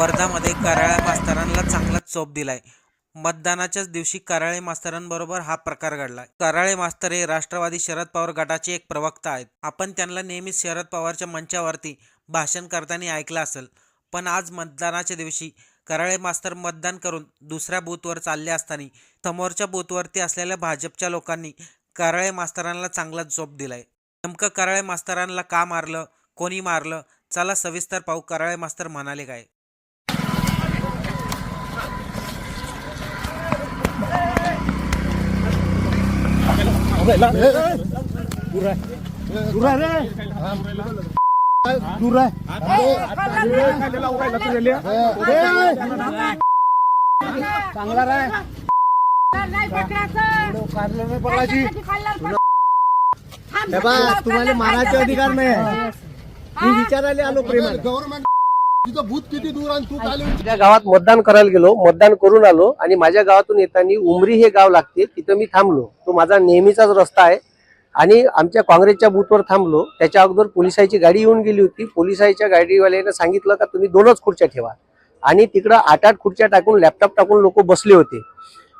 वर्धामध्ये कराळ्या मास्तरांना चांगलाच चोप दिलाय. मतदानाच्याच दिवशी कराळे मास्तरांबरोबर हा प्रकार घडलाय. कराळे मास्तर हे राष्ट्रवादी शरद पवार गटाचे एक प्रवक्ता आहेत. आपण त्यांना नेहमीच शरद पवारच्या मंचावरती भाषण करताना ऐकलं असेल. पण आज मतदानाच्या दिवशी कराळे मास्तर मतदान करून दुसऱ्या बूथवर चालले असताना समोरच्या बूथवरती असलेल्या भाजपच्या लोकांनी कराळे मास्तरांना चांगला झोप दिलाय. नेमकं कराळे मास्तरांना का मारलं कोणी मारलं? चला सविस्तर पाहू कराळे मास्तर म्हणाले काय? चांगला राय हे बा तुम्हाला मारायचे अधिकार नाही मी विचारायला आलो प्रेमाने गव्हर्नमेंट भूत किती दूर आणि तू काय माझ्या गावात मतदान करायला गेलो मतदान करून आलो आणि माझ्या गावातून येताना उमरी हे गाव लागते तिथं मी थांबलो. तो माझा नेहमीचाच रस्ता आहे. आणि आमच्या काँग्रेसच्या बूथवर थांबलो. त्याच्या अगोदर पोलिसाची गाडी येऊन गेली होती. पोलिसाच्या गाडीवाल्याने सांगितलं का तुम्ही दोनच खुर्च्या ठेवा. आणि तिकडं आठ आठ खुर्च्या टाकून लॅपटॉप टाकून लोक बसले होते.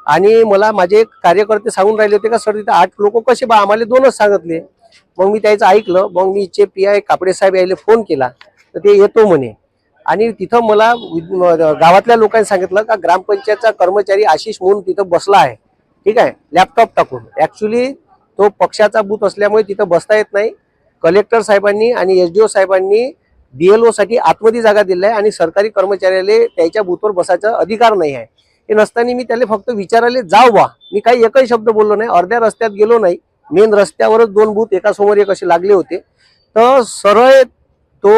आणि मला माझे कार्यकर्ते सांगून राहिले होते का सर तिथं आठ लोक कसे बा? आम्हाला दोनच सांगितले. मग मी त्याचं ऐकलं. मग मी चे पी आय कापडे साहेब यायला फोन केला. तर ते येतो म्हणे. आणि तिथं मला गावातल्या लोकांनी सांगितलं का ग्रामपंचायतचा कर्मचारी आशिष म्हणून तिथं बसला आहे. ठीक आहे? लॅपटॉप टाकून. ऍक्च्युली तो पक्षाचा बूथ असल्यामुळे तिथं बसता येत नाही. कलेक्टर साहेबांनी आणि एस डी ओ साहेबांनी डी एल ओसाठी आतमध्ये जागा दिली आहे आणि सरकारी कर्मचाऱ्याला त्याच्या बूथवर बसायचा अधिकार नाही आहे. हे नसताना मी त्याला फक्त विचारायला जाऊ बा. मी काही एकही शब्द बोललो नाही. अर्ध्या रस्त्यात गेलो नाही. मेन रस्त्यावरच दोन बूथ एका समोर एक असे लागले होते. तर सरळ तो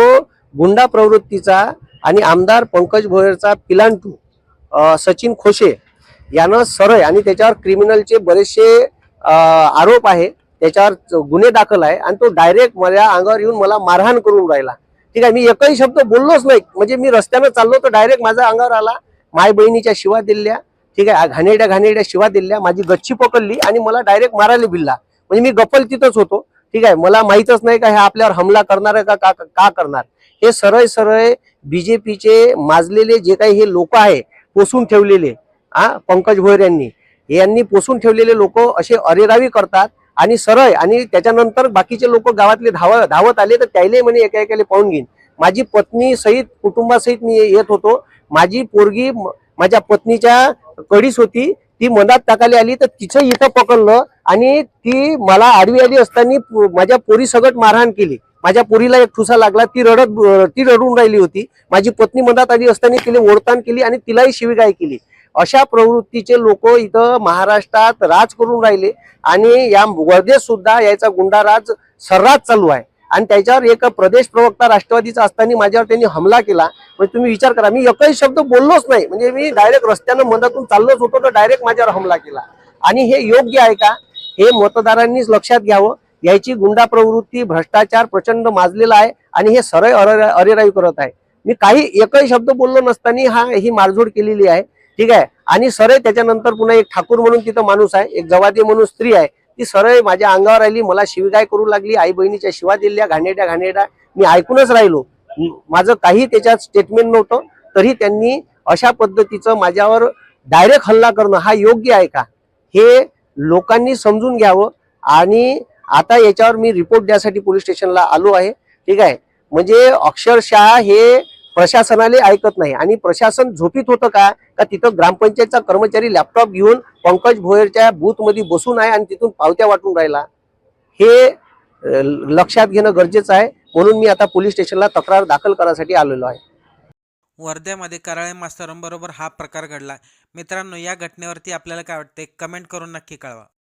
गुंडा प्रवृत्तीचा आणि आमदार पंकज भोयरचा पिलांटू सचिन खोशे यानं सरळ आणि त्याच्यावर क्रिमिनलचे बरेचसे आरोप आहे. त्याच्यावर च- गुन्हे दाखल आहे आणि तो डायरेक्ट माझ्या अंगावर येऊन मला मारहाण करून राहिला. ठीक आहे मी एकही शब्द बोललोच नाही. म्हणजे मी रस्त्यानं चाललो तर डायरेक्ट माझ्या अंगावर आला. माय बहिणीच्या शिवा दिल्या. ठीक आहे घाणेरड्या घाणेरड्या शिवा दिल्या. माझी गच्ची पकडली आणि मला डायरेक्ट मारायला भिल्ला म्हणजे मी गप्पल तिथंच होतो. ठीक आहे मला माहीतच नाही का हे आपल्यावर हमला करणार आहे का का करणार? हे सरळ सरळ बीजेपीचे माजलेले जे काही हे लोक आहे पोसून ठेवलेले हा पंकज भोयर यांनी. यांनी पोसून ठेवलेले लोक असे अरेरावी करतात आणि सरळ आणि त्याच्यानंतर बाकीचे लोक गावातले धाव धावत आले तर त्याले म्हणे एका एकाले पाहून घेईन. माझी पत्नी सहित कुटुंबासहित मी येत होतो. माझी पोरगी माझ्या पत्नीच्या कडीस होती. ती मनात टाकायला आली तर तिचं इथं पकडलं आणि ती मला आडवी आली असताना माझ्या पोरी सगट मारहाण केली. माझ्या पोरीला एक ठुसा लागला ती रडत ती रडून राहिली होती. माझी पत्नी मनात आली असताना तिने ओढताण केली आणि तिलाही शिवीगाळ केली. अशा प्रवृत्तीचे लोक इथं महाराष्ट्रात राज करून राहिले आणि या वर्धेत सुद्धा याचा गुंडाराज सर्रास चालू आहे. आणि त्याच्यावर एक प्रदेश प्रवक्ता राष्ट्रवादीचा असताना माझ्यावर त्यांनी हमला केला. म्हणजे तुम्ही विचार करा मी एकही शब्द बोललोच नाही. म्हणजे मी डायरेक्ट रस्त्यानं मनातून चाललोच होतो तर डायरेक्ट माझ्यावर हमला केला. आणि हे योग्य आहे का? हे मतदारांनीच लक्षात घ्यावं. याची गुंडा प्रवृत्ती भ्रष्टाचार प्रचंड माजलेला आहे आणि हे सरळ अरेराई करत आहे. मी काही एकही शब्द बोललो नसताना हा ही मारझोड केलेली आहे. ठीक आहे? आणि सरळ त्याच्यानंतर पुन्हा एक ठाकूर म्हणून तिथं माणूस आहे एक जवादी म्हणून स्त्री आहे. ती सरळ माझ्या अंगावर आली मला शिवगाय करू लागली आई बहिणीच्या शिवा दिल्या घाणेड्या घाणेड्या मी ऐकूनच राहिलो. माझं काही त्याच्यात स्टेटमेंट नव्हतं तरी त्यांनी अशा पद्धतीचं माझ्यावर डायरेक्ट हल्ला करणं हा योग्य आहे का? हे लोकांनी समजून घ्यावं आणि आता याच्यावर मी रिपोर्ट द्यासाठी पोलीस स्टेशनला आलो आहे. ठीक आहे? म्हणजे अक्षरशः हे प्रशासनाने ऐकत नाही. आणि प्रशासन झोपीत होतं का? का तिथं ग्रामपंचायतचा कर्मचारी लॅपटॉप घेऊन पंकज भोयरच्या बूथमध्ये बसून आहे आणि तिथून पावत्या वाटून राहिला? हे लक्षात घेणं गरजेचं आहे. म्हणून मी आता पोलीस स्टेशनला तक्रार दाखल करायसाठी आलेलो आहे. वर्ध्यामध्ये कराळे मास्तरांबरोबर हा प्रकार घडला. मित्रांनो या घटनेवरती आपल्याला काय वाटते कमेंट करून नक्की कळवा.